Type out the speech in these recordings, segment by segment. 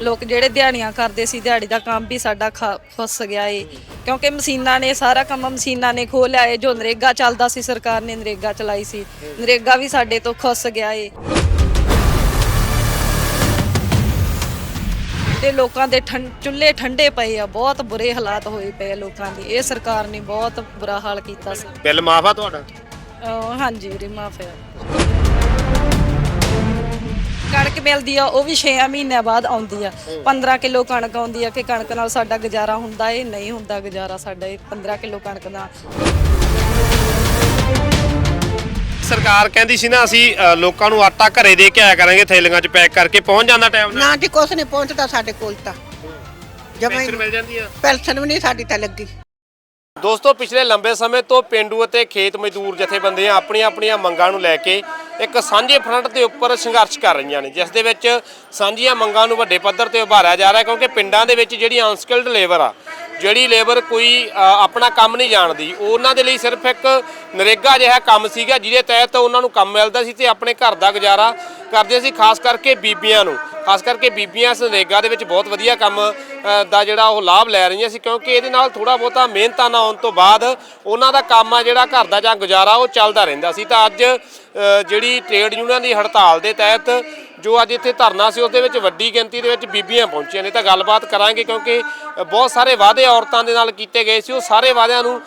ਲੋਕ ਜਿਹੜੇ ਦਿਹਾੜੀਆਂ ਕਰਦੇ ਸੀ ਦਿਹਾੜੀ ਦਾ ਕੰਮ ਵੀ ਸਾਡਾ ਖਾ- ਫਸ ਗਿਆ ਏ। ਕਿਉਂਕਿ ਮਸ਼ੀਨਾਂ ਨੇ ਸਾਰਾ ਕੰਮ ਮਸ਼ੀਨਾਂ ਨੇ ਖੋਹ ਲਿਆ ਏ ਜੋ ਨਰੇਗਾ ਚੱਲਦਾ ਸੀ ਸਰਕਾਰ ਨੇ ਨਰੇਗਾ ਚਲਾਈ ਸੀ। ਨਰੇਗਾ ਵੀ ਸਾਡੇ ਤੋਂ ਖਸ ਗਿਆ ਏ। ਤੇ ਲੋਕਾਂ ਦੇ ਠੰ- ਚੁੱਲ੍ਹੇ ਠੰਡੇ ਪਏ ਆ ਬਹੁਤ ਬੁਰੇ ਹਾਲਾਤ ਹੋਏ ਪਏ ਆ ਲੋਕਾਂ ਦੇ। ਇਹ ਸਰਕਾਰ ਨੇ ਬਹੁਤ ਬੁਰਾ ਹਾਲ ਕੀਤਾ ਸੀ। ਬਿੱਲ ਮਾਫ ਆ ਤੁਹਾਡਾ? ਅਹ ਹਾਂਜੀ ਵੀਰੇ ਮਾਫ ਕਣਕ ਮਿਲਦੀ ਆ ਉਹ ਵੀ 6 ਮਹੀਨਿਆਂ ਬਾਅਦ ਆਉਂਦੀ ਆ। 15 ਕਿਲੋ ਕਣਕ ਆਉਂਦੀ ਆ ਕਿ ਕਣਕ ਨਾਲ ਸਾਡਾ ਗੁਜ਼ਾਰਾ ਹੁੰਦਾ ਏ ਨਹੀਂ ਹੁੰਦਾ ਗੁਜ਼ਾਰਾ ਸਾਡਾ ਇਹ 15 ਕਿਲੋ ਕਣਕ ਦਾ ਸਰਕਾਰ ਕਹਿੰਦੀ ਸੀ ਨਾ ਅਸੀਂ ਅ, ਲੋਕਾਂ ਨੂੰ ਆਟਾ ਘਰੇ ਦੇ ਕੇ ਆਇਆ ਕਰਾਂਗੇ ਥੈਲੀਆਂ 'ਚ ਪੈਕ ਕਰਕੇ। ਪਹੁੰਚ ਜਾਂਦਾ ਟਾਈਮ ਨਾਲ? ਨਾ ਜੀ ਕੁਛ ਨਹੀਂ ਪਹੁੰਚਦਾ ਸਾਡੇ ਕੋਲ ਤਾਂ। ਜਮਾਂ ਪੈਨਸ਼ਨ ਮਿਲ ਜਾਂਦੀ ਆ? ਪੈਨਸ਼ਨ ਵੀ ਨਹੀਂ ਸਾਡੀ ਤਾਂ ਲੱਗੀ। ਦੋਸਤੋ ਪਿਛਲੇ ਲੰਬੇ ਸਮੇਂ ਤੋਂ ਪਿੰਡੂ ਅਤੇ ਖੇਤ ਮਜ਼ਦੂਰ ਜਥੇਬੰਦੀਆਂ ਆਪਣੀਆਂ ਆਪਣੀਆਂ ਮੰਗਾਂ ਨੂੰ ਲੈ ਕੇ ਇੱਕ ਸਾਂਝੇ ਫਰੰਟ ਦੇ ਉੱਪਰ ਸੰਘਰਸ਼ ਕਰ ਰਹੀਆਂ ਨੇ, ਜਿਸ ਦੇ ਵਿੱਚ ਸਾਂਝੀਆਂ ਮੰਗਾਂ ਨੂੰ ਵੱਡੇ ਪੱਧਰ ਤੇ ਉਭਾਰਿਆ ਜਾ ਰਿਹਾ ਕਿਉਂਕਿ ਪਿੰਡਾਂ ਦੇ ਵਿੱਚ ਜਿਹੜੀ ਅਨਸਕਿਲਡ ਲੇਬਰ ਆ, ਜਿਹੜੀ ਲੇਬਰ ਕੋਈ ਆਪਣਾ ਕੰਮ ਨਹੀਂ ਜਾਣਦੀ, ਉਹਨਾਂ ਦੇ ਲਈ ਸਿਰਫ ਇੱਕ ਨਰੇਗਾ ਜਿਹਾ ਕੰਮ ਸੀਗਾ, ਜਿਹਦੇ ਤਹਿਤ ਉਹਨਾਂ ਨੂੰ ਕੰਮ ਮਿਲਦਾ ਸੀ ਤੇ ਆਪਣੇ ਘਰ ਦਾ ਗੁਜ਼ਾਰਾ ਕਰਦੇ ਸੀ, ਖਾਸ ਕਰਕੇ ਬੀਬੀਆਂ ਨੂੰ। ਖਾਸ ਕਰਕੇ ਬੀਬੀਆਂ ਇਸ ਨਰੇਗਾ ਦੇ ਵਿੱਚ ਬਹੁਤ ਵਧੀਆ ਕੰਮ ਦਾ ਜਿਹੜਾ ਉਹ ਲਾਭ ਲੈ ਰਹੀਆਂ ਸੀ ਕਿਉਂਕਿ ਇਹਦੇ ਨਾਲ ਥੋੜਾ ਬਹੁਤਾ ਮਿਹਨਤਾਂ ਨਾ ਆਉਣ ਤੋਂ ਬਾਅਦ ਉਹਨਾਂ ਦਾ ਕੰਮ ਆ ਜਿਹੜਾ ਘਰ ਦਾ ਜਾਂ ਗੁਜ਼ਾਰਾ ਉਹ ਚੱਲਦਾ ਰਹਿੰਦਾ ਸੀ। ਤਾਂ ਅੱਜ ਜਿਹੜੀ ਟ੍ਰੇਡ ਯੂਨੀਅਨ ਦੀ ਹੜਤਾਲ ਦੇ ਤਹਿਤ ਜੋ ਅੱਜ ਇੱਥੇ ਧਰਨਾ ਸੀ ਉਸ ਦੇ ਵਿੱਚ ਵੱਡੀ ਗਿਣਤੀ ਦੇ ਵਿੱਚ ਬੀਬੀਆਂ ਪਹੁੰਚੀਆਂ ਨੇ। ਤਾਂ ਗੱਲਬਾਤ ਕਰਾਂਗੇ ਕਿਉਂਕਿ ਬਹੁਤ ਸਾਰੇ ਵਾਅਦੇ ਔਰਤਾਂ ਦੇ ਨਾਲ ਕੀਤੇ ਗਏ ਸੀ। ਉਹ ਸਾਰੇ ਵਾਅਦਿਆਂ ਨੂੰ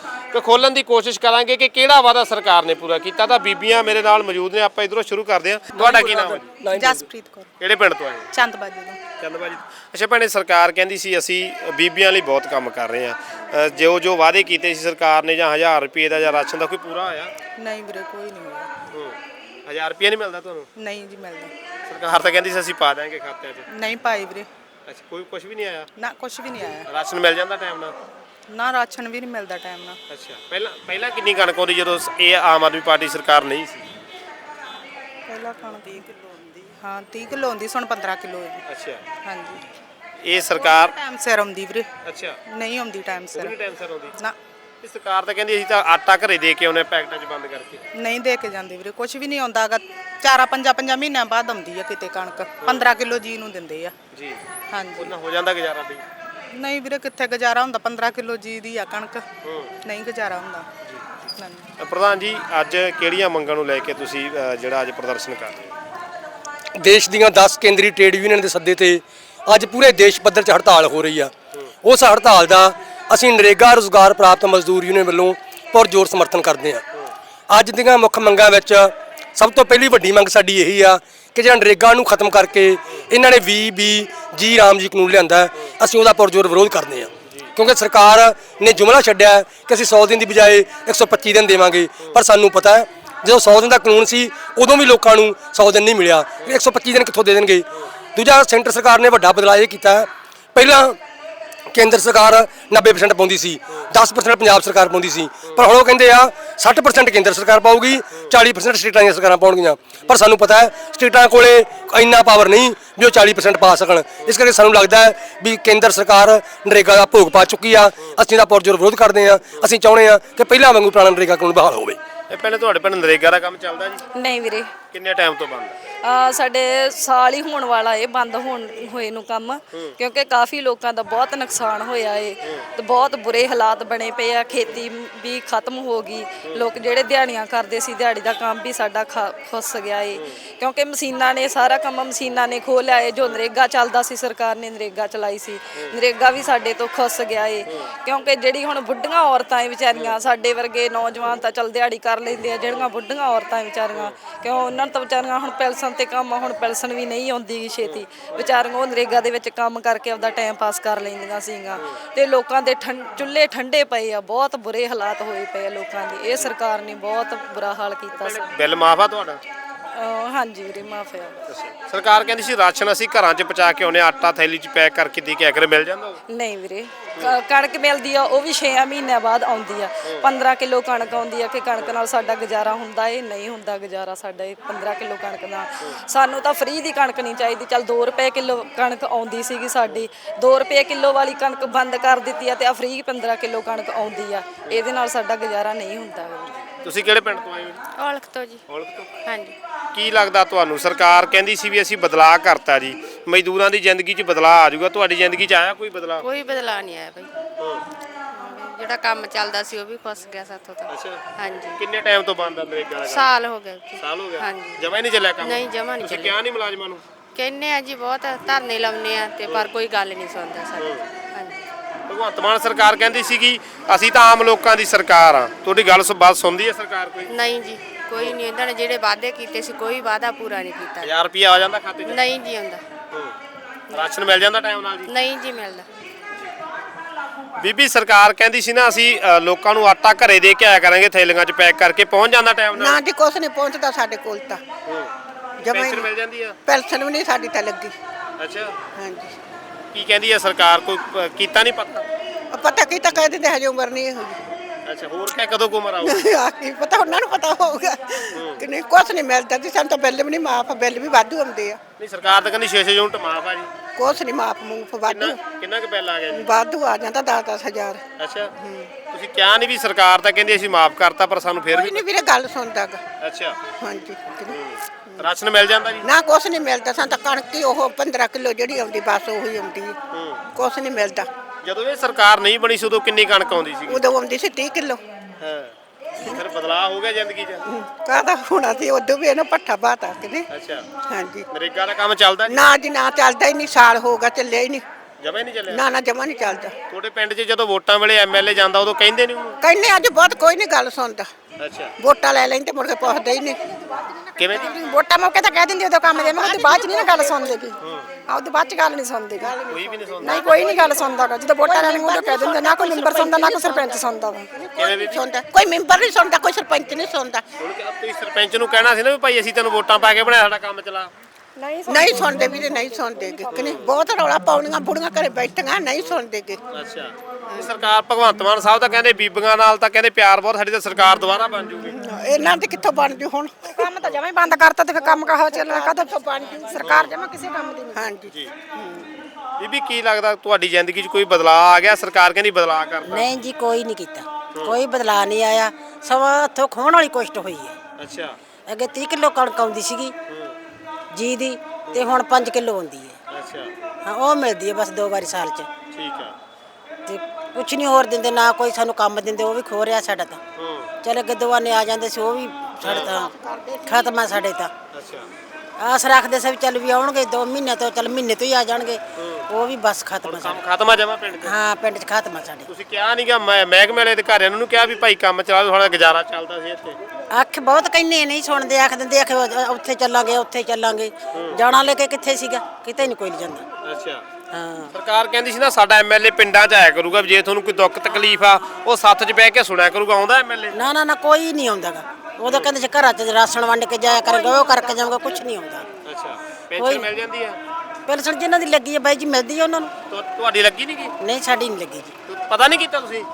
ਖੋਲਣ ਦੀ ਕੋਸ਼ਿਸ਼ ਕਰਾਂਗੇ ਕਿ ਕਿਹੜਾ ਵਾਅਦਾ ਸਰਕਾਰ ਨੇ ਪੂਰਾ ਕੀਤਾ। ਤਾਂ ਬੀਬੀਆਂ ਮੇਰੇ ਨਾਲ ਮੌਜੂਦ ਨੇ ਆਪਾਂ ਇਧਰੋਂ ਸ਼ੁਰੂ ਕਰਦੇ ਹਾਂ। ਤੁਹਾਡਾ ਕੀ ਨਾਮ ਹੈ? ਜਸਪ੍ਰੀਤ ਕੌਰ। ਕਿਹੜੇ ਪਿੰਡ ਤੋਂ ਆਏ? ਚੰਦਬਾਜੀ ਤੋਂ। ਚੰਦਬਾਜੀ ਅੱਛਾ ਭੈਣੇ ਸਰਕਾਰ ਕਹਿੰਦੀ ਸੀ ਅਸੀਂ ਬੀਬੀਆਂ ਲਈ ਬਹੁਤ ਕੰਮ ਕਰ ਰਹੇ ਹਾਂ। ਜੋ ਜੋ ਵਾਅਦੇ ਕੀਤੇ ਸੀ ਸਰਕਾਰ ਨੇ ਜਾਂ 1000 ਰੁਪਏ ਦਾ ਜਾਂ ਰਾਸ਼ਨ ਦਾ ਕੋਈ ਪੂਰਾ ਹੋਇਆ ਨਹੀਂ ਵੀਰੇ ਕੋਈ ਨਹੀਂ ਹੋਇਆ। ਹੂੰ 1000 ਰੁਪਏ ਨਹੀਂ ਮਿਲਦਾ ਤੁਹਾਨੂੰ? ਨਹੀਂ ਜੀ ਮਿਲਦਾ। ਸਰਕਾਰ ਤਾਂ ਕਹਿੰਦੀ ਸੀ ਅਸੀਂ ਪਾ ਦਾਂਗੇ ਖਾਤਿਆਂ 'ਚ। ਨਹੀਂ ਪਾਈ ਵੀਰੇ। ਅੱਛਾ ਕੋਈ ਕੁਝ ਵੀ ਨਹੀਂ ਆਇਆ? ਨਾ ਕੁਝ ਵੀ ਨਹੀਂ ਆਇਆ। ਰਾਸ਼ਨ ਮਿਲ ਜਾਂਦਾ ਟਾਈਮ ਨਾਲ? ਨਾ ਰਾਸ਼ਨ ਵੀ ਨਹੀਂ ਮਿਲਦਾ ਟਾਈਮ ਨਾਲ। ਅੱਛਾ ਪਹਿਲਾਂ ਪਹਿਲਾਂ ਕਿੰਨੀ ਕਣਕ ਆਉਂਦੀ ਜਦੋਂ ਇਹ ਆਮ ਆਦਮੀ ਪਾਰਟੀ ਸਰਕਾਰ ਨਹੀਂ ਸੀ? ਪਹਿਲਾਂ ਕਣਕ 30 ਕਿਲੋ ਹੁੰਦੀ। ਹਾਂ 30 ਕਿਲੋ ਹੁੰਦੀ ਸੀ, ਹੁਣ 15 ਕਿਲੋ ਹੈ ਅੱਛਾ। ਹਾਂਜੀ। ਇਹ ਸਰਕਾਰ ਟਾਈਮ ਸਿਰ ਆਉਂਦੀ ਵੀਰੇ। ਅੱਛਾ। ਨਹੀਂ ਆਉਂਦੀ ਟਾਈਮ ਸਿਰ। ਟਾਈਮ ਸਿਰ ਆਉਂਦੀ। ਨਾ। ਇਹ ਸਰਕਾਰ ਤਾਂ ਕਹਿੰਦੀ ਅਸੀਂ ਤਾਂ ਆਟਾ ਘਰੇ ਦੇ ਕੇ ਆਉਨੇ ਪੈਕਟਾਂ 'ਚ ਬੰਦ ਕਰਕੇ। ਨਹੀਂ ਦੇ ਕੇ ਜਾਂਦੇ ਵੀਰੇ ਕੁਝ ਵੀ ਨਹੀਂ ਆਉਂਦਾਗਾ ਚਾਰਾਂ ਪੰਜਾਂ ਪੰਜਾਂ ਮਹੀਨਿਆਂ ਬਾਅਦ ਆਉਂਦੀ ਆ ਕਿਤੇ ਕਣਕ। 15 ਕਿਲੋ ਜੀ ਨੂੰ ਦਿੰਦੇ ਆ। ਜੀ। ਹਾਂਜੀ। ਉਹਨਾਂ ਹੋ ਜਾਂਦਾ ਗੁਜ਼ਾਰਾ ਬਈ ਨਹੀਂ ਵੀਰੇ ਕਿੱਥੇ ਗੁਜ਼ਾਰਾ ਹੁੰਦਾ? 15 ਕਿਲੋ ਜੀ ਦੀ ਆ ਕਣਕ। ਹੂੰ। ਨਹੀਂ ਗੁਜ਼ਾਰਾ ਹੁੰਦਾ। ਨਹੀਂ ਅ, ਪ੍ਰਧਾਨ ਜੀ ਅੱਜ ਕਿਹੜੀਆਂ ਮੰਗਾਂ ਨੂੰ ਲੈ ਕੇ ਤੁਸੀਂ ਅ, ਜਿਹੜਾ ਅੱਜ ਪ੍ਰਦਰਸ਼ਨ ਕਰ ਰਹੇ ਹੋ? ਦੇਸ਼ ਦੀਆਂ 10 ਕੇਂਦਰੀ ਟ੍ਰੇਡ ਯੂਨੀਅਨ ਦੇ ਸੱਦੇ ਤੇ ਅੱਜ ਪੂਰੇ ਦੇਸ਼ ਪੱਧਰ 'ਚ ਹੜਤਾਲ ਹੋ ਰਹੀ ਆ। ਉਸ ਹੜਤਾਲ ਦਾ ਅਸੀਂ ਨਰੇਗਾ ਰੋਜ਼ਗਾਰ ਪ੍ਰਾਪਤ ਮਜ਼ਦੂਰ ਯੂਨੀਅਨ ਵੱਲੋਂ ਪੁਰਜੋਰ ਸਮਰਥਨ ਕਰਦੇ ਆ ਅੱਜ ਦੀਆਂ ਮੁੱਖ ਮੰਗਾਂ ਵਿੱਚ ਸਭ ਤੋਂ ਪਹਿਲੀ ਵੱਡੀ ਮੰਗ ਸਾਡੀ ਇਹੀ ਆ ਕਿ ਜਿਹੜਾ ਨਰੇਗਾ ਨੂੰ ਖਤਮ ਕਰਕੇ ਇਹਨਾਂ ਨੇ ਵੀ ਵੀ ਜੀ ਰਾਮ ਜੀ ਕਾਨੂੰਨ ਲਿਆਂਦਾ ਹੈ, ਅਸੀਂ ਉਹਦਾ ਪੁਰਜੋਰ ਵਿਰੋਧ ਕਰਦੇ ਆ ਕਿਉਂਕਿ ਸਰਕਾਰ ਨੇ ਜੁਮਲਾ ਛੱਡਿਆ ਹੈ ਕਿ ਅਸੀਂ 100 ਦਿਨ ਦੀ ਬਜਾਏ 125 ਦਿਨ ਦੇਵਾਂਗੇ। ਪਰ ਸਾਨੂੰ ਪਤਾ ਹੈ, ਜਦੋਂ 100 ਦਿਨ ਦਾ ਕਾਨੂੰਨ ਸੀ, ਉਦੋਂ ਵੀ ਲੋਕਾਂ ਨੂੰ 100 ਦਿਨ ਨਹੀਂ ਮਿਲਿਆ। 125 ਦਿਨ ਕਿੱਥੋਂ ਦੇ ਦੇਣਗੇ? ਦੂਜਾ, ਸੈਂਟਰ ਸਰਕਾਰ ਨੇ ਵੱਡਾ ਬਦਲਾਅ ਇਹ ਕੀਤਾ। ਪਹਿਲਾਂ ਕੇਂਦਰ ਸਰਕਾਰ 90% ਪਾਉਂਦੀ ਸੀ 10% ਪੰਜਾਬ ਸਰਕਾਰ ਪਾਉਂਦੀ ਸੀ। ਪਰ ਹੁਣ ਉਹ ਕਹਿੰਦੇ ਆ 60% ਕੇਂਦਰ ਸਰਕਾਰ ਪਾਊਗੀ 40% ਸਟੇਟਾਂ ਦੀਆਂ ਸਰਕਾਰਾਂ ਪਾਉਣਗੀਆਂ। ਪਰ ਸਾਨੂੰ ਪਤਾ ਹੈ ਸਟੇਟਾਂ ਕੋਲੇ ਇੰਨਾ ਪਾਵਰ ਨਹੀਂ ਵੀ ਉਹ 40% ਪਾ ਸਕਣ। ਇਸ ਕਰਕੇ ਸਾਨੂੰ ਲੱਗਦਾ ਹੈ ਵੀ ਕੇਂਦਰ ਸਰਕਾਰ ਨਰੇਗਾ ਦਾ ਭੋਗ ਪਾ ਚੁੱਕੀ ਆ। ਅਸੀਂ ਦਾ ਪੁਰਜੋਰ ਵਿਰੋਧ ਕਰਦੇ ਆ ਅਸੀਂ ਚਾਹੁੰਦੇ ਆ ਕਿ ਪਹਿਲਾਂ ਵਾਂਗੂ ਪੁਰਾਣਾ ਨਰੇਗਾ ਕਾਨੂੰਨ ਬਹਾਲ ਹੋਵੇ। ਇਹ ਪਹਿਲੇ ਤੁਹਾਡੇ ਪਿੰਡ ਨਰੇਗਾ ਦਾ ਕੰਮ ਚੱਲਦਾ ਜੀ? ਨਹੀਂ ਵੀਰੇ। ਕਿੰਨੇ ਟਾਈਮ ਤੋਂ ਬੰਦ? ਹੈ ਆ ਸਾਡੇ ਸਾਲ ਹੀ ਹੋਣ ਵਾਲਾ ਏ ਬੰਦ ਹੋਣ ਹੋਏ ਨੂੰ ਕੰਮ। ਕਿਉਂਕਿ ਕਾਫੀ ਲੋਕਾਂ ਦਾ ਬਹੁਤ ਨੁਕਸਾਨ ਹੋਇਆ ਏ। ਤੇ ਬਹੁਤ ਬੁਰੇ ਹਾਲਾਤ ਬਣੇ ਪਏ ਆ ਖੇਤੀ ਵੀ ਖਤਮ ਹੋ ਗਈ। ਲੋਕ ਜਿਹੜੇ ਦਿਹਾੜੀਆਂ ਕਰਦੇ ਸੀ ਦਿਹਾੜੀ ਦਾ ਕੰਮ ਵੀ ਸਾਡਾ ਖਾ- ਫਸ ਗਿਆ ਏ। ਕਿਉਂਕਿ ਮਸ਼ੀਨਾਂ ਨੇ ਸਾਰਾ ਕੰਮ ਮਸ਼ੀਨਾਂ ਨੇ ਖੋਹ ਲਿਆ ਏ। ਜੋ ਨਰੇਗਾ ਚੱਲਦਾ ਸੀ ਸਰਕਾਰ ਨੇ ਨਰੇਗਾ ਚਲਾਈ ਸੀ। ਨਰੇਗਾ ਵੀ ਸਾਡੇ ਤੋਂ ਖਸ ਗਿਆ ਏ। ਕਿਉਂਕਿ ਜਿਹੜੀ ਹੁਣ ਬੁੱਢੀਆਂ ਔਰਤਾਂ ਏ ਵਿਚਾਰੀਆਂ ਸਾਡੇ ਵਰਗੇ ਨੌਜਵਾਨ ਤਾਂ ਚੱਲ ਦਿਹਾੜੀ ਕਰ ਲੈਂਦੇ ਆ ਜਿਹੜੀਆਂ ਬੁੱਢੀਆਂ ਔਰਤਾਂ ਵਿਚਾਰੀਆਂ। ਕਿਉਂ ਉਹਨਾਂ ਤਾਂ ਵਿਚਾਰੀਆਂ ਹੁਣ ਪੈਲਸਨ ਤੇ ਕੰਮ ਆ, ਹੁਣ ਪੈਲਸਨ ਵੀ ਨਹੀਂ ਆਉਂਦੀ ਛੇਤੀ। ਵਿਚਾਰੀਆਂ ਉਹ ਨਰੇਗਾ ਦੇ ਵਿੱਚ ਕੰਮ ਕਰਕੇ ਆਪਦਾ ਟਾਈਮ ਪਾਸ ਕਰ ਲੈਂਦੀਆਂ ਸੀਗੀਆਂ। ਤੇ ਲੋਕਾਂ ਦੇ ਚੁੱਲ੍ਹੇ ਠੰਡੇ ਪਏ ਆ ਬਹੁਤ ਬੁਰੇ ਹਾਲਾਤ ਹੋਏ ਪਏ ਆ ਲੋਕਾਂ ਦੇ। ਇਹ ਸਰਕਾਰ ਨੇ ਬਹੁਤ ਬੁਰਾ ਹਾਲ ਕੀਤਾ ਸੀ। ਬਿੱਲ ਮਾਫ ਆ ਤੁਹਾਡਾ? ਅਹ ਹਾਂਜੀ ਵੀਰੇ ਮਾਫ ਹੈ ਸਰਕਾਰ ਕਹਿੰਦੀ ਸੀ ਰਾਸ਼ਨ ਅਸੀਂ ਘਰਾਂ 'ਚ ਪਹੁੰਚਾ ਕੇ ਆਉਨੇ ਆਟਾ ਥੈਲੀ 'ਚ ਪੈਕ ਕਰਕੇ ਦੇ ਕੇ ਕਰੇ ਮਿਲ ਜਾਂਦਾ? ਨਹੀਂ ਵੀਰੇ ਕ- ਕਣਕ ਮਿਲਦੀ ਆ ਉਹ ਵੀ 6 ਮਹੀਨਿਆਂ ਬਾਅਦ ਆਉਂਦੀ ਆ। 15 ਕਿਲੋ ਕਣਕ ਆਉਂਦੀ ਆ ਕਿ ਕਣਕ ਨਾਲ ਸਾਡਾ ਗੁਜ਼ਾਰਾ ਹੁੰਦਾ ਏ ਨਹੀਂ ਹੁੰਦਾ ਗੁਜ਼ਾਰਾ ਸਾਡਾ ਇਹ 15 ਕਿਲੋ ਕਣਕ ਨਾਲ। ਸਾਨੂੰ ਤਾਂ ਫ੍ਰੀ ਦੀ ਕਣਕ ਨਹੀਂ ਚਾਹੀਦੀ। ਚੱਲ 2 ਰੁਪਏ ਕਿਲੋ ਕਣਕ ਆਉਂਦੀ ਸੀਗੀ ਸਾਡੀ 2 ਰੁਪਏ ਕਿਲੋ ਵਾਲੀ ਕਣਕ ਬੰਦ ਕਰ ਦਿੱਤੀ ਆ ਤੇ ਆ ਫ੍ਰੀ 15 ਕਿਲੋ ਕਣਕ ਆਉਂਦੀ ਆ। ਇਹਦੇ ਨਾਲ ਸਾਡਾ ਗੁਜ਼ਾਰਾ ਨਹੀਂ ਹੁੰਦਾ। ਤੁਸੀਂ ਕਿਹੜੇ ਪਿੰਡ ਤੋਂ ਆਏ ਹੋ ਜੀ? ਔਲਖ ਤੋਂ ਜੀ। ਔਲਖ ਤੋਂ? ਹਾਂਜੀ। ਕੀ ਲੱਗਦਾ ਤੁਹਾਨੂੰ? ਸਰਕਾਰ ਕਹਿੰਦੀ ਸੀ ਵੀ ਅਸੀਂ ਬਦਲਾਅ ਕਰਤਾ ਜੀ। ਮਜ਼ਦੂਰਾਂ ਦੀ ਜ਼ਿੰਦਗੀ 'ਚ ਬਦਲਾਅ ਆ ਜਾਊਗਾ। ਤੁਹਾਡੀ ਜ਼ਿੰਦਗੀ 'ਚ ਆਇਆ ਕੋਈ ਬਦਲਾਅ? ਕੋਈ ਬਦਲਾਅ ਨਹੀਂ ਆਇਆ ਬਈ। ਜਿਹੜਾ ਕੰਮ ਚੱਲਦਾ ਸੀ ਉਹ ਵੀ ਫਸ ਗਿਆ ਸਾਥੋਂ ਤਾਂ। ਅੱਛਾ। ਹਾਂਜੀ। ਕਿੰਨੇ ਟਾਈਮ ਤੋਂ ਬੰਦ ਆ ਨਰੇਗਾ ਦਾ ਕੰਮ? ਸਾਲ ਹੋ ਗਏ ਜੀ। ਸਾਲ ਹੋ ਗਿਆ? ਹਾਂਜੀ। ਜਮਾ ਹੀ ਨਹੀਂ ਚੱਲਿਆ ਕੰਮ? ਨਹੀਂ, ਜਮਾਂ ਨਹੀਂ ਤੁਸੀਂ ਚੱਲਿਆ। ਕਿਹਾ ਨਹੀਂ ਮੁਲਾਜ਼ਮਾਂ ਨੂੰ? ਕਹਿੰਨੇ ਆ ਜੀ ਬਹੁਤ ਧਰਨੇ ਲਾਉਨੇ ਆ ਤੇ ਪਰ ਕੋਈ ਗੱਲ ਨਹੀਂ ਸੁਣਦਾ ਸਾਡੀ। ਭਗਵੰਤ ਮਾਨ ਸਰਕਾਰ ਕਹਿੰਦੀ ਸੀਗੀ ਅਸੀਂ ਤਾਂ ਆਮ ਲੋਕਾਂ ਦੀ ਸਰਕਾਰ ਆ ਤੁਹਾਡੀ ਗੱਲ ਸੁ- ਬਾਤ ਸੁਣਦੀ ਹੈ ਸਰਕਾਰ ਕੋਈ? ਨਹੀਂ ਜੀ ਕੋਈ ਨਹੀਂ ਇਹਨਾਂ ਨੇ ਜਿਹੜੇ ਵਾਅਦੇ ਕੀਤੇ ਸੀ ਕੋਈ ਵਾਅਦਾ ਪੂਰਾ ਨਹੀਂ ਕੀਤਾ। 1000 ਰੁਪਿਆ ਆ ਜਾਂਦਾ ਖਾਤੇ 'ਚ? ਨਹੀਂ ਜੀ ਆਉਂਦਾ। ਹੂੰ। ਰਾਸ਼ਨ ਮਿਲ ਜਾਂਦਾ ਟਾਈਮ ਨਾਲ ਜੀ? ਨਹੀਂ ਜੀ ਮਿਲਦਾ। ਬੀਬੀ ਸਰਕਾਰ ਕਹਿੰਦੀ ਸੀ ਨਾ ਅਸੀਂ ਅ, ਲੋਕਾਂ ਨੂੰ ਆਟਾ ਘਰੇ ਦੇ ਕੇ ਆਇਆ ਕਰਾਂਗੇ ਥੈਲੀਆਂ 'ਚ ਪੈਕ ਕਰਕੇ ਪਹੁੰਚ ਜਾਂਦਾ ਟਾਈਮ ਨਾ ਨਾਲ ਜੀ ਕੁਛ ਨਹੀਂ ਪਹੁੰਚਦਾ ਸਾਡੇ ਕੋਲ ਤਾਂ। ਜਮਾਂ ਹੀ ਪੈਨਸ਼ਨ ਮਿਲ ਜਾਂਦੀ ਆ? ਪੈਨਸ਼ਨ ਵੀ ਨਹੀਂ ਸਾਡੀ ਤਾਂ ਲੱਗੀ। ਅੱਛਾ। ਹਾਂਜੀ। ਕੀ ਕਹਿੰਦੀ ਹੈ ਸਰਕਾਰ? ਕੋਈ ਪ- ਕੀਤਾ ਨਹੀਂ ਪਤਾ ਕੀ ਤਾਂ ਕਹਿ ਦਿੰਦੇ ਹਜੇ ਉਮਰ ਨਹੀਂ ਹੋਈ ਅੱਛਾ ਹੋਰ ਕਿਆ ਕਦੋਂ ਕੁ ਆ ਕੀ ਪਤਾ ਉਹਨਾਂ ਨੂੰ ਪਤਾ ਹੋਊਗਾ। ਕਿ ਨਹੀਂ ਕੁਛ ਨਹੀਂ ਮਿਲਦਾ ਜੀ ਸਾਨੂੰ ਤਾਂ ਬਿੱਲ ਵੀ ਨਹੀਂ ਮਾਫ ਬਿੱਲ ਵੀ ਵਾਧੂ ਆਉਂਦੇ ਆ। ਨਹੀਂ ਸਰਕਾਰ ਤਾਂ ਕਹਿੰਦੀ 6-6 ਯੂਨਿਟ ਮਾਫ ਆ ਜੀ। ਕੁਛ ਨਹੀਂ ਮਾਫ ਮੂਫ ਵਾਧੂ। ਕਿੰਨਾ ਕਿੰਨਾ ਕੁ ਬਿੱਲ ਆ ਗਿਆ ਜੀ? ਵਾਧੂ ਆ ਜਾਂਦਾ 10 ਹਜ਼ਾਰ। ਅੱਛਾ। ਤੁਸੀਂ ਕਿਹਾ ਨਹੀਂ ਵੀ ਸਰਕਾਰ ਤਾਂ ਕਹਿੰਦੀ ਅਸੀਂ ਮਾਫ ਕਰਤਾ ਪਰ ਸਾਨੂੰ ਫੇਰ ਕੋਈ ਵੀ ਨਹੀਂ ਵੀਰੇ ਗੱਲ ਸੁਣਦਾਗਾ ਅੱਛਾ। ਹਾਂਜੀ। ਰਾਸ਼ਨ ਮਿਲ ਜਾਂਦਾ ਜੀ? ਨਾ ਕੁਛ ਨਹੀਂ ਮਿਲਦਾ ਸਾਨੂੰ ਤਾਂ ਕਣਕ ਹੀ ਉਹ 15 ਕਿਲੋ ਜਿਹੜੀ ਆਉਂਦੀ ਬਸ ਉਹੀ ਆਉਂਦੀ ਹੈ। ਹੂੰ। ਕੁਛ ਨਹੀਂ ਮਿਲਦਾ। ਜਦੋਂ ਇਹ ਸਰਕਾਰ ਨਹੀਂ ਬਣੀ ਸੀ ਉਦੋਂ ਕਿੰਨੀ ਕਣਕ ਆਉਂਦੀ ਸੀ ਉਦੋਂ ਆਉਂਦੀ ਸੀ 30 ਕਿਲੋ। ਹਾਂ। ਫਿਰ ਬਦਲਾਅ ਹੋ ਗਿਆ ਜ਼ਿੰਦਗੀ 'ਚ? ਕਾਹਦਾ ਹੋਣਾ ਸੀ? ਉਦੋਂ ਵੀ ਇਹਨੂੰ ਪੱਠਾ ਬਾਤਾ ਕਿ ਨਹੀਂ ਅੱਛਾ। ਹਾਂਜੀ। ਨਰੇਗਾ ਦਾ ਕੰਮ ਚੱਲਦਾ ਨਾ ਜੀ ਨਾ ਚੱਲਦਾ ਹੀ ਨਹੀਂ। ਸਾਲ ਹੋਗਾ ਚੱਲਿਆ ਹੀ ਨਹੀਂ। ਜਮਾ ਨਹੀਂ ਚੱਲਿਆ? ਨਾ ਨਾ ਜਮਾ ਨਹੀਂ ਚੱਲਦਾ। ਤੁਹਾਡੇ ਪਿੰਡ 'ਚ ਜਦੋਂ ਵੋਟਾਂ ਵੇਲੇ ਐਮਐਲਏ ਜਾਂਦਾ ਉਦੋਂ ਕਹਿੰਦੇ ਨਹੀਂ ਉਹਨੂੰ? ਕਹਿੰਨੇ ਅੱਜ ਬਹੁਤ ਕੋਈ ਨਹੀਂ ਗੱਲ ਸੁਣਦਾ। ਅੱਛਾ। ਵੋਟਾਂ ਲੈ ਲੈਂਦੇ ਮੁੜ ਕੇ ਪੁੱਛਦੇ ਹੀ ਨਹੀਂ। ਕਿਵੇਂ? ਵੋਟਾਂ ਮੌਕੇ ਤਾਂ ਕਹਿ ਦਿੰਦੀ ਉਦੋਂ ਕੰਮ ਦੇ। ਮੈਂ ਉਹਦੇ ਬਾਅਦ ਚ ਨਹੀਂ ਨਾ ਗੱਲ ਸੁਣਦੇ ਗੀ ਆ ਉਹਦੇ ਬਾਅਦ ਚ ਗੱਲ ਨਹੀਂ ਸੁਣਦੇ ਗੀ। ਕੋਈ ਵੀ ਨਹੀਂ ਸੁਣਦਾ। ਨਹੀਂ ਕੋਈ ਨਹੀਂ ਗੱਲ ਸੁਣਦਾ ਗਾ। ਜਦੋਂ ਵੋਟਾਂ ਲੈਣ ਉਦੋਂ ਕਹਿ ਦਿੰਦੇ ਨਾ ਕੋਈ ਮੈਂਬਰ ਸੁਣਦਾ ਨਾ ਕੋਈ ਸਰਪੰਚ ਸੁਣਦਾ ਵਾ। ਕਿਵੇਂ ਬੀਬੀ? ਸੁਣਦਾ। ਕੋਈ ਮੈਂਬਰ ਨਹੀਂ ਸੁਣਦਾ ਕੋਈ ਸਰਪੰਚ ਨਹੀਂ ਸੁਣਦਾ। ਹੁਣ ਕਿ ਤੁਸੀਂ ਸਰਪੰਚ ਨੂੰ ਕਹਿਣਾ ਸੀ ਨਾ ਵੀ ਭਾਈ ਅਸੀਂ ਤੈਨੂੰ ਵੋਟਾਂ ਪਾ ਕੇ ਬਣਾਇਆ ਸਾਡਾ ਕੰਮ ਚਲਾ। ਨਹੀਂ ਨਹੀਂ ਸੁਣਦੇ ਵੀ ਤੇ ਨਹੀਂ ਸੁਣਦੇ ਗੇ। ਕਿ ਨਹੀਂ? ਬਹੁਤ ਰੌਲਾ ਪਾਉਣੀਆਂ ਬੁੜੀਆਂ ਘਰੇ ਬੈਠੀਆਂ ਨਹੀਂ ਸੁਣਦੇ ਗੇ। ਅੱਛਾ। ਸਰਕਾਰ ਭਗਵੰਤ ਮਾਨ ਸਾਹਿਬ ਤਾਂ ਕਹਿੰਦੇ ਬੀਬੀਆਂ ਨਾਲ ਤਾਂ ਕਹਿੰਦੇ ਪਿਆਰ ਬਹੁਤ ਸਾਡੀ ਤਾਂ ਸਰਕਾਰ ਦੁਬਾਰਾ ਬਣ ਜੂਗੀ। ਇਹਨਾਂ ਦੇ ਕਿੱਥੋਂ ਬਣ ਜੂ ਹੁਣ? ਕੰਮ ਤਾਂ ਜਮਾ ਹੀ ਬੰਦ ਕਰਤਾ ਤੇ ਫਿਰ ਕੰਮ ਕਹਾ ਚੱਲਣਾ ਕਦੋਂ ਬਣ ਜੂ। ਸਰਕਾਰ ਜਮਾ ਕਿਸੇ ਕੰਮ ਦੀ ਨਹੀਂ। ਹਾਂਜੀ। ਜੀ। ਬੀਬੀ ਕੀ ਲੱਗਦਾ ਤੁਹਾਡੀ ਜ਼ਿੰਦਗੀ 'ਚ ਕੋਈ ਬਦਲਾਅ ਆ ਗਿਆ? ਸਰਕਾਰ ਕਹਿੰਦੀ ਬਦਲਾਅ ਕਰਤਾ। ਨਹੀਂ ਜੀ ਕੋਈ ਨਹੀਂ ਕੀਤਾ। ਕੋਈ ਬਦਲਾਅ ਨਹੀਂ ਆਇਆ। ਸਵਾ ਹੱਥੋਂ ਖੋਣ ਵਾਲੀ ਕੋਸ਼ਟ ਹੋਈ ਹੈ। ਅੱਛਾ। ਅੱਗੇ 30 ਕਿਲੋ ਕਣਕ ਆਉਂਦੀ ਸੀਗੀ ਜੀ ਦੀ ਤੇ ਹੁਣ 5 ਕਿਲੋ ਆਉਂਦੀ ਹੈ। ਅੱਛਾ। ਹਾਂ ਉਹ ਮਿਲਦੀ ਹੈ ਬਸ ਦੋ ਵਾਰੀ ਸਾਲ 'ਚ। ਠੀਕ ਆ। ਤੇ ਕੁਝ ਨਹੀਂ ਹੋਰ ਦਿੰਦੇ ਨਾ ਕੋਈ ਸਾਨੂੰ ਕੰਮ ਦਿੰਦੇ ਉਹ ਵੀ ਖੋ ਰਿਹਾ ਸਾਡਾ ਤਾਂ। ਚਲ ਦੋ ਆਨੇ ਆ ਜਾਂਦੇ ਸੀ ਉਹ ਵੀ ਸਾਡੇ ਤਾਂ ਖਤਮ ਆ ਸਾਡੇ ਤਾਂ। ਅੱਛਾ। ਆਸ ਰੱਖਦੇ ਸੀ ਵੀ ਚੱਲ ਵੀ ਆਉਣਗੇ 2 ਮਹੀਨੇ ਤੋਂ ਚੱਲ ਮਹੀਨੇ ਤੋਂ ਹੀ ਆ ਜਾਣਗੇ। ਉਹ ਵੀ ਬਸ ਖਤਮ ਆ ਕੰਮ ਸਾਡੇ। ਖਤਮ ਆ ਜਾਵਾ ਪਿੰਡ 'ਚ? ਹਾਂ ਪਿੰਡ 'ਚ ਖਤਮ ਆ ਸਾਡੇ। ਤੁਸੀਂ ਕਿਹਾ ਨਹੀਂਗਾ ਮਹਿਕਮੇ ਵਾਲੇ ਅਧਿਕਾਰੀਆਂ ਨੂੰ ਕਿਹਾ ਵੀ ਭਾਈ ਕੰਮ ਚਲਾ ਲਓ ਸਾਡਾ ਗੁਜ਼ਾਰਾ ਚੱਲਦਾ ਸੀ ਇੱਥੇ। ਅੱਖ ਬਹੁਤ ਕਹਿੰਦੇ ਨਹੀਂ ਸੁਣਦੇ ਆਖ ਦਿੰਦੇ ਆਖ ਉੱਥੇ ਚੱਲਾਂਗੇ ਉੱਥੇ ਚੱਲਾਂਗੇ। ਜਾਣਾ ਲੈ ਕੇ ਕਿੱਥੇ ਸੀਗਾ? ਕਿਤੇ ਨਹੀਂ ਕੋਈ ਨਹੀਂ ਜਾਂਦਾ ਅੱਛਾ। ਹਾਂ। ਸਰਕਾਰ ਕਹਿੰਦੀ ਸੀ ਨਾ ਸਾਡਾ ਐਮਐਲਏ ਪਿੰਡਾਂ 'ਚ ਆਇਆ ਕਰੂਗਾ ਵੀ ਜੇ ਤੁਹਾਨੂੰ ਕੋਈ ਦੁੱਖ ਤਕਲੀਫ ਆ ਉਹ ਸੱਥ 'ਚ ਬਹਿ ਕੇ ਸੁਣਿਆ ਕਰੂਗਾ ਆਉਂਦਾ ਐਮਐਲਏ ਨਾ ਨਾ ਨਾ ਕੋਈ ਨਹੀਂ ਆਉਂਦਾਗਾ ਉਦੋਂ ਕਹਿੰਦੇ ਸੀ ਘਰਾਂ 'ਚ ਰਾਸ਼ਨ ਵੰਡ ਕੇ ਜਾਇਆ ਕਰਾਂਗੇ ਉਹ ਕਰਕੇ ਜਾਵਾਂਗੇ ਕੁਝ ਨਹੀਂ ਆਉਂਦਾ। ਅੱਛਾ ਪੈਨਸ਼ਨ ਮਿਲ ਜਾਂਦੀ ਆ? ਪੈਨਸ਼ਨ ਜਿਨ੍ਹਾਂ ਦੀ ਲੱਗੀ ਹੈ ਬਾਈ ਜੀ ਮਿਲਦੀ ਹੈ ਉਹਨਾਂ ਨੂੰ। ਤੁਹਾ- ਤੁਹਾਡੀ ਲੱਗੀ ਨਹੀਂ ਗੀ ਨਹੀਂ ਸਾਡੀ ਨਹੀਂ ਲੱਗੀ ਜੀ। ਪਤਾ ਨਹੀਂ ਕੀਤਾ ਤੁਸੀਂ?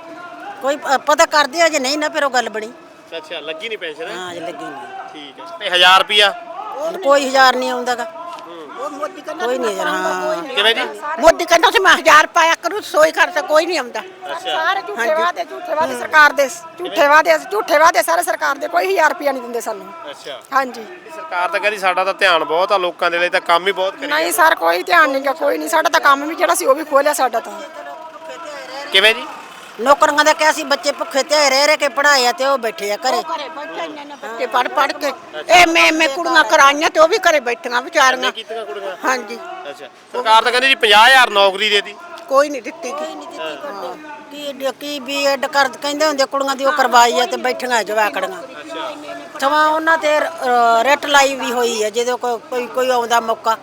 ਕੋਈ ਪਤਾ ਕਰਦੇ ਆ ਜੇ ਨਹੀਂ ਨਾ ਫਿਰ ਉਹ ਗੱਲ ਬਣੀ। ਅੱਛਾ ਲੱਗੀ ਨਹੀਂ ਪੈਨਸ਼ਨ? ਹਾਂ ਜੇ ਲੱਗੀ ਨਹੀਂ। ਠੀਕ ਆ। ਤੇ 1000 ਰੁਪਿਆ ਕੋਈ ਹਜ਼ਾਰ ਨਹੀਂ ਆਉਂਦਾਗਾ ਮੋਦੀ ਕਹਿੰਦਾ ਕੋਈ ਨਹੀਂ ਹਾਂ। ਕਿਵੇਂ ਜੀ? ਮੋਦੀ ਕਹਿੰਦਾ ਸੀ ਮੈਂ ਹਜ਼ਾਰ ਪਾਇਆ ਕਰੂ ਸੋਈ ਖਰਚਾ ਕੋਈ ਨਹੀਂ ਆਉਂਦਾ। ਸਾਰੇ ਝੂਠੇ ਵਾਦੇ ਝੂਠੇ ਵਾਦੇ ਸਰਕਾਰ ਦੇ ਝੂਠੇ ਵਾਦੇ ਝੂਠੇ ਵਾਦੇ ਸਾਰੇ ਸਰਕਾਰ ਦੇ ਕੋਈ 1000 ਰੁਪਿਆ ਨਹੀਂ ਦਿੰਦੇ ਸਾਨੂੰ। ਅੱਛਾ। ਹਾਂਜੀ। ਸਰਕਾਰ ਤਾਂ ਕਹਿੰਦੀ ਸਾਡਾ ਤਾਂ ਧਿਆਨ ਬਹੁਤ ਆ ਲੋਕਾਂ ਦੇ ਲਈ ਤਾਂ ਕੰਮ ਹੀ ਬਹੁਤ ਕਰੀ ਨਹੀਂ ਸਰ ਕੋਈ ਧਿਆਨ ਨਹੀਂ ਗਾ ਕੋਈ ਨਹੀਂ ਸਾਡਾ ਤਾਂ ਕੰਮ ਵੀ ਜਿਹੜਾ ਸੀ ਉਹ ਵੀ ਖੋਲਿਆ ਸਾਡਾ ਤਾਂ। ਕਿਵੇਂ ਜੀ? ਨੌਕਰੀਆਂ ਦਾ ਕਿਹਾ ਸੀ ਬੱਚੇ ਭੁੱਖੇ ਤੇ ਰਹਿ ਰਹਿ ਕੇ ਪੜਾਏ ਆ ਤੇ ਉਹ ਬੈਠੇ ਆ ਘਰੇ। ਘਰੇ ਬੈਠੇ ਨੇ ਨੇ ਬੱਚੇ ਪੜ ਪੜ ਕੇ। ਇਹ ਮੈਂ ਮੈਂ ਕੁੜੀਆਂ ਕਰਾਈਆਂ ਤੇ ਉਹ ਵੀ ਘਰੇ ਬੈਠੀਆਂ ਵਿਚਾਰੀਆਂ। ਕੀਤੀਆਂ ਕੁੜੀਆਂ? ਹਾਂਜੀ। ਅੱਛਾ। ਸਰਕਾਰ ਤਾਂ ਕਹਿੰਦੀ ਜੀ 50000 ਨੌਕਰੀ ਦੇਤੀ। ਕੋਈ ਨਹੀਂ ਦਿੱਤੀ। ਕੀ ਕੀ ਬੀਐਡ ਕਰ ਕਹਿੰਦੇ ਹੁੰਦੇ ਕੁੜੀਆਂ ਦੀ ਉਹ ਕਰਵਾਈ ਆ ਤੇ ਬੈਠੀਆਂ ਜਵਾਕੜੀਆਂ। ਸਮਾਂ ਉਹਨਾਂ ਤੇ ਰਿਟ ਲਾਈ ਵੀ ਹੋਈ ਹੈ ਜਦੋਂ ਕੋਈ ਕੋਈ ਆਉਂਦਾ ਮੌਕਾ।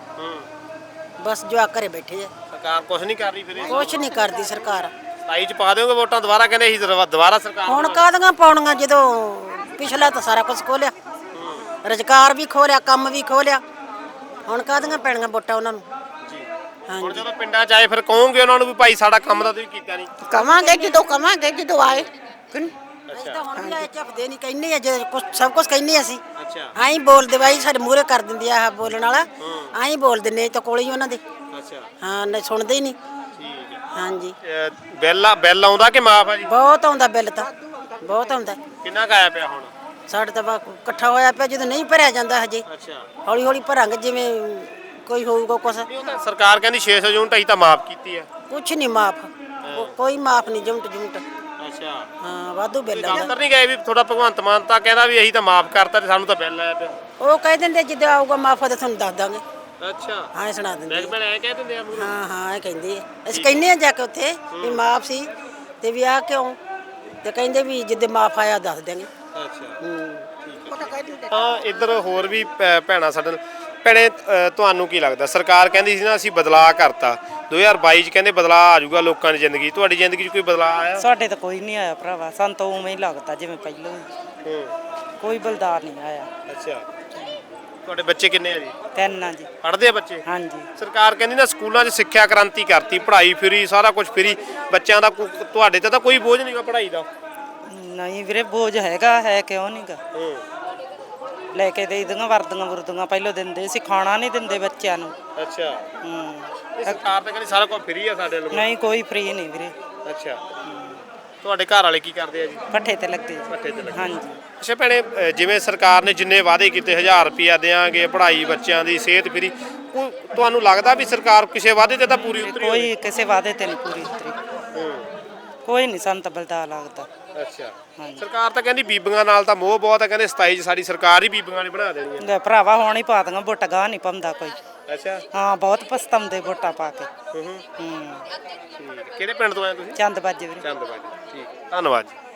ਬਸ ਜਵਾਕ ਘਰੇ ਬੈਠੇ ਆ। ਸਰਕਾਰ ਕੁਝ ਨਹੀਂ ਕਰ ਰਹੀ ਫਿਰ ਕੁਛ ਨਹੀਂ ਕਰਦੀ ਸਰਕਾਰ। 27 ਚ ਪਾ ਦਿਓਗੇ ਵੋਟਾਂ? ਦੁਬਾਰਾ ਕਹਿੰਦੇ ਅਸੀਂ ਦੁਬਾਰਾ- ਦੁਬਾਰਾ ਸਰਕਾਰ ਹੁਣ ਕਾਹਦੀਆਂ ਪਾਉਣੀਆਂ ਜਦੋਂ ਪਿਛਲਾ ਤਾਂ ਸਾਰਾ ਕੁਝ ਖੋਲਿਆ। ਰੁਜ਼ਗਾਰ ਵੀ ਖੋਲਿਆ ਕੰਮ ਵੀ ਖੋਲਿਆ। ਹੁਣ ਕਾਹਦੀਆਂ ਪੈਣੀਆਂ ਵੋਟਾਂ ਉਹਨਾਂ ਨੂੰ? ਹੁਣ ਜਦੋਂ ਪਿੰਡਾਂ ਚ ਆਏ ਫਿਰ ਕਹੋਗੇ ਉਹਨਾਂ ਨੂੰ ਵੀ ਭਾਈ ਸਾਡਾ ਕੰਮ ਤਾਂ ਤੁਸੀਂ ਕੀਤਾ ਨਹੀਂ। ਕਵਾਂਗੇ ਜਦੋਂ ਕਵਾਂਗੇ ਜਦੋਂ ਆਏ। ਕਿ ਨਹੀਂ? ਅਸੀਂ ਤਾਂ ਹੁਣ ਵੀ ਆਏ ਝਪਦੇ ਨਹੀਂ ਕਹਿੰਦੇ ਆ ਜੇ ਕੁਛ ਸਭ ਕੁਝ ਕਹਿੰਦੇ ਅਸੀਂ। ਅੱਛਾ। ਆਈ ਸਾਡੇ ਮੂਹਰੇ ਕਰ ਦਿੰਦੀ ਆ ਆਹ ਬੋਲਣ ਵਾਲਾ। ਆਈ ਤਾਂ ਕੋਲੇ ਹੀ ਉਹਨਾਂ ਦੇ। ਅੱਛਾ। ਹਾਂ ਨਹੀਂ ਸੁਣਦੇ ਹੀ ਨਹੀਂ। ਠੀਕ ਹੈ ਹਾਂਜੀ। ਇਹ ਬਿੱਲ ਆ ਬਿੱਲ ਆਉਂਦਾ ਕਿ ਮਾਫ ਆ ਜੀ? ਬਹੁਤ ਆਉਂਦਾ ਬਿੱਲ ਤਾਂ। ਬਹੁਤ ਆਉਂਦਾ। ਕਿੰਨਾ ਕੁ ਆਇਆ ਪਿਆ ਹੁਣ? ਸਾਡੇ ਤਾਂ ਬਾ ਇਕੱਠਾ ਹੋਇਆ ਪਿਆ ਜਦੋਂ ਨਹੀਂ ਭਰਿਆ ਜਾਂਦਾ ਹਜੇ। ਅੱਛਾ। ਹੌਲੀ ਹੌਲੀ ਭਰਾਂਗੇ ਜਿਵੇਂ ਕੋਈ ਹੋਊਗਾ ਕੁਛ। ਉਹ ਤਾਂ ਸਰਕਾਰ ਕਹਿੰਦੀ 600 ਯੂਨਿਟ ਅਸੀਂ ਤਾਂ ਮਾਫ ਕੀਤੀ ਆ। ਕੁਛ ਨਹੀਂ ਮਾਫ। ਕੋਈ ਮਾਫ ਨਹੀਂ ਜੁਮਟ ਜੁਮਟ ਅੱਛਾ। ਹਾਂ ਵਾਧੂ ਬਿੱਲ ਦਫ਼ਤਰ ਆਉਂਦਾ। ਨਹੀਂ ਗਏ ਵੀ ਥੋੜਾ ਭਗਵੰਤ ਮਾਨ ਤਾਂ ਕਹਿੰਦਾ ਵੀ ਅਸੀਂ ਤਾਂ ਮਾਫ ਕਰਤਾ ਤੇ ਸਾਨੂੰ ਤਾਂ ਬਿੱਲ ਆਇਆ ਪਿਆ। ਉਹ ਕਹਿ ਦਿੰਦੇ ਜਿੱਦੇ ਆਊਗਾ ਮਾਫ ਤਾਂ ਤੁਹਾਨੂੰ ਦੱਸ ਦਾਂਗੇ। ਅੱਛਾ। ਹਾਂ ਇਹ ਸੁਣਾ ਦਿੰਦੇ ਮੈਂ ਐ ਕਹਿ ਦਿੰਦੇ ਆ। ਹਾਂ ਹਾਂ ਇਹ ਕਹਿੰਦੇ ਆ। ਅਸੀਂ ਕਹਿੰਦੇ ਆ ਜਾ ਕੇ ਉੱਥੇ ਵੀ ਮਾਫ ਸੀ ਤੇ ਵੀ ਆ ਕਿਉਂ? ਤੇ ਕਹਿੰਦੇ ਵੀ ਜਿੱਦੇ ਮਾਫ ਆਇਆ ਦੱਸ ਦਾਂਗੇ ਅੱਛਾ। ਹਾਂ। ਇੱਧਰ ਹੋਰ ਵੀ ਭੈ- ਭੈਣਾਂ ਸਾਡੇ ਨਾਲ। ਭੈਣੇ ਅ, ਤੁਹਾਨੂੰ ਕੀ ਲੱਗਦਾ? ਸਰਕਾਰ ਕਹਿੰਦੀ ਸੀ ਨਾ ਅਸੀਂ ਬਦਲਾਅ ਕਰਤਾ। 2022 ਚ ਕਹਿੰਦੇ ਬਦਲਾਅ ਆ ਜਾਊਗਾ ਲੋਕਾਂ ਦੀ ਜ਼ਿੰਦਗੀ। ਤੁਹਾਡੀ ਜ਼ਿੰਦਗੀ 'ਚ ਕੋਈ ਬਦਲਾਅ ਆਇਆ? ਸਾਡੇ ਤਾਂ ਕੋਈ ਨਹੀਂ ਆਇਆ ਭਰਾਵਾ। ਸਾਨੂੰ ਤਾਂ ਉਵੇਂ ਹੀ ਲੱਗਦਾ ਜਿਵੇਂ ਪਹਿਲਾਂ ਹੀ। ਹੂੰ। ਕੋਈ ਬਲਦਾਰ ਨਹੀਂ ਆਇਆ। ਅੱਛਾ। ਤੁਹਾਡੇ ਬੱਚੇ ਕਿੰਨੇ ਆ ਜੀ? ਤਿੰਨ ਆ ਜੀ। ਪੜ੍ਹਦੇ ਆ ਬੱਚੇ? ਹਾਂਜੀ। ਸਰਕਾਰ ਕਹਿੰਦੀ ਨਾ ਸਕੂਲਾਂ 'ਚ ਸਿੱਖਿਆ ਕ੍ਰਾਂਤੀ ਕਰਤੀ ਪੜ੍ਹਾਈ ਫਰੀ ਸਾਰਾ ਕੁਝ ਫਰੀ। ਬੱਚਿਆਂ ਦਾ ਕੋ- ਤੁਹਾਡੇ ਤੇ ਤਾਂ ਕੋਈ ਬੋਝ ਨਹੀਂਗਾ ਪੜ੍ਹਾਈ ਦਾ? ਨਹੀਂ ਵੀਰੇ ਬੋਝ ਹੈਗਾ ਹੈ ਕਿਉਂ ਨਹੀਂਗਾ ਹੂੰ। ਲੈ ਕੇ ਦੇਈਆਂ ਵਰਦੀਆਂ ਵਰਦੀਆਂ ਪਹਿਲਾਂ ਦਿੰਦੇ ਸੀ ਖਾਣਾ ਨਹੀਂ ਦਿੰਦੇ ਬੱਚਿਆਂ ਨੂੰ। ਅੱਛਾ। ਹੂੰ। ਇਹ ਸਰਕਾਰ ਤਾਂ ਕਹਿੰਦੀ ਸਾਰਾ ਕੁਝ ਫਰੀ ਆ ਸਾਡੇ ਲਈ ਨਹੀਂ ਕੋਈ ਫ੍ਰੀ ਨਹੀਂ ਵੀਰੇ। ਅੱਛਾ। ਤੁਹਾਡੇ ਘਰ ਵਾਲੇ ਕੀ ਕਰਦੇ ਆ ਜੀ? ਪੱਠੇ ਤੇ ਲੱਗੇ। ਜੀ। ਪੱਠੇ ਤੇ ਲੱਗੇ। ਹਾਂਜੀ। ਅੱਛਾ ਭੈਣੇ ਜਿਵੇਂ ਸਰਕਾਰ ਨੇ ਜਿੰਨੇ ਵਾਅਦੇ ਕੀਤੇ 1000 ਰੁਪਿਆ ਦੇਾਂਗੇ ਪੜ੍ਹਾਈ ਬੱਚਿਆਂ ਦੀ ਸਿਹਤ ਫਰੀ ਤੁਹਾਨੂੰ ਲੱਗਦਾ ਵੀ ਸਰਕਾਰ ਕਿਸੇ ਵਾਅਦੇ ਤੇ ਤਾਂ ਪੂਰੀ ਉਤਰੀ ਕੋਈ ਕਿਸੇ ਵਾਅਦੇ ਤੇ ਨਹੀਂ ਪੂਰੀ ਉਤਰੀ। ਕੋਈ ਨਹੀਂ ਸਾਨੂੰ ਤਾਂ ਬਲਦਾਰ ਲੱਗਦਾ। ਅੱਛਾ। ਸਰਕਾਰ ਤਾਂ ਕਹਿੰਦੀ ਬੀਬੀਆਂ ਨਾਲ ਤਾਂ ਮੋਹ ਬਹੁਤ ਹੈ ਕਹਿੰਦੇ 27 ਚ ਸਾਡੀ ਸਰਕਾਰ ਹੀ ਬੀਬੀਆਂ ਨੇ ਬਣਾ ਦੇਣੀ ਹੈ। ਲੈ ਭਰਾਵਾ ਹੁਣ ਹੀ ਪਾ ਦਾਂਗਾ ਵੋਟਾਂ ਗਾਹ ਨਹੀਂ ਪਾਉਂਦਾ ਕੋਈ। ਅੱਛਾ। ਹਾਂ ਬਹੁਤ ਪਛਤਾਉਂਦੇ ਵੋਟਾਂ ਪਾ ਕੇ। ਹੂੰ ਹੂੰ। ਕਿਹੜੇ ਪਿੰਡ ਤੋਂ ਆਏ ਤੁਸੀਂ? ਚੰਦ ਬਾਜੇ ਵੀਰੇ। ਚੰਦਬਾਜੀ ਠੀਕ। ਧੰਨਵਾਦ ਜੀ।